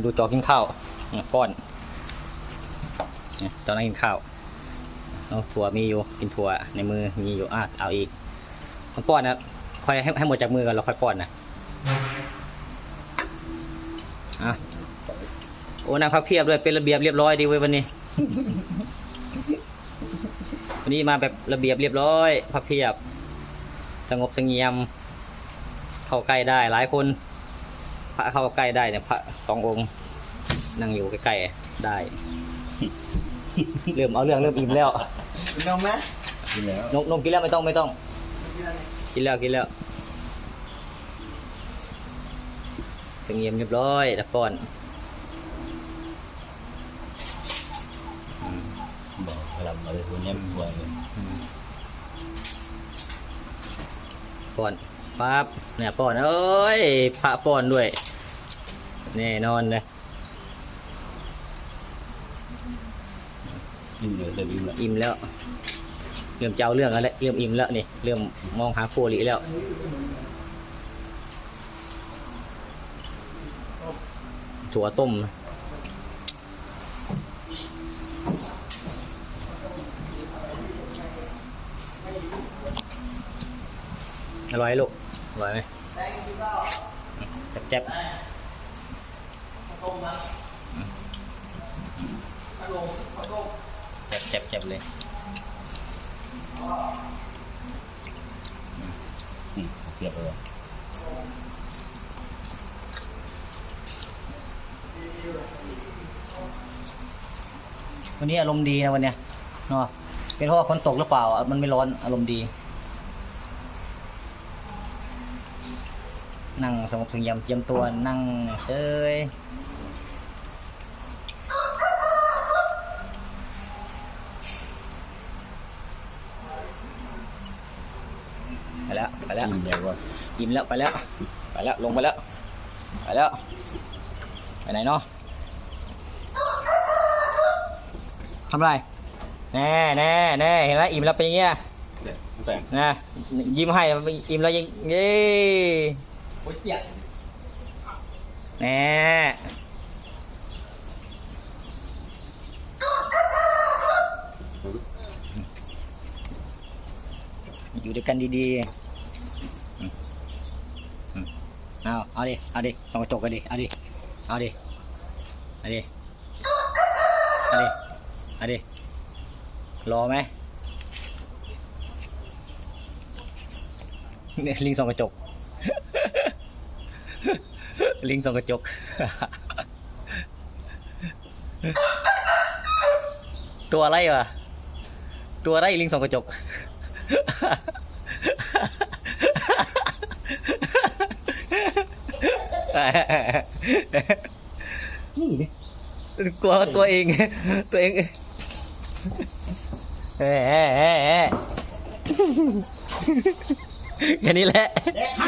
ดูจอกินข้าวป้อนเนี่ยจอนั่งกินข้าวเอาถั่วมีอยู่กินถั่วในมือมีอยู่อะเอาอีกมันป้อนนะค่อยให้ให้หมดจากมือก่อนเราค่อยป้อนนะอะโอ้นางพักเพียบด้วยเป็นระเบียบเรียบร้อยดีเว้ยวันนี้ วันนี้มาแบบระเบียบเรียบร้อยพับเพียบ สงบสงี่ยม เข้าใกล้ได้หลายคน พระเข้าใกล้ได้เนี่ยพระสององค์ นั่งอยู่ใกล้ๆได้ เริ่มเอาเรื่องเริ่มอิ่มแล้วกินนมไหมกินแล้วนมนมกินแล้วไม่ต้องไม่ต้อง กินแล้วกินแล้วเสงี่ยมเรียบร้อยตะป้อนบอกกระลำอะไรพวกนี้มันบ่อยเลยอืมป้อนปั๊บเนี่ยป้อนเอ้ยพระป้อนด้วย แน่นอนเลยกินเลยเลยอิ่มละอิ่มแล้ว เริ่มเจ้าเรื่องแล้วแหละเริ่มอิ่มแล้วนี่เริ่มมองหาโคลิแล้วถั่วต้มอร่อยไหมลูกอร่อยไหมแจ๊บๆ แจ๊บๆเลยเียบเลยวันนี้อารมณ์ดีนะวันเนี้ยเนาะเป็นเพราะว่าฝนตกหรือเปล่า มันไม่ร้อนอารมณ์ดี นั่งสงบเสงี่ยมเจียมตัวนั่งเฉยไปแล้วไปแล้วอิ่มแล้วว่าอิ่มแล้วไปแล้วไปแล้วลงไปแล้วไปแล้วไปไหนเนาะทำอะไรแน่แน่แน่เห็นไหมอิ่มแล้วเป็นอย่างเงี้ยเจ็บแต่งนะยิ้มให้อิ่มแล้วยังเย้ โอ้ยเจ็บแน่อยู่ด้วยกันดีๆ เอา เอาดิ เอาดิส่องกระจกกันดิ เอาดิ เอาดิ เอาดิ เอาดิ เอาดิ รอไหมเนี่ยลิงส่องกระจก ลิงส่องกระจก ตัวอะไรวะ ตัวอะไรลิงส่องกระจก นี่ดิกลัวตัวเอง ตัวเองแหมแค่นี้แหละ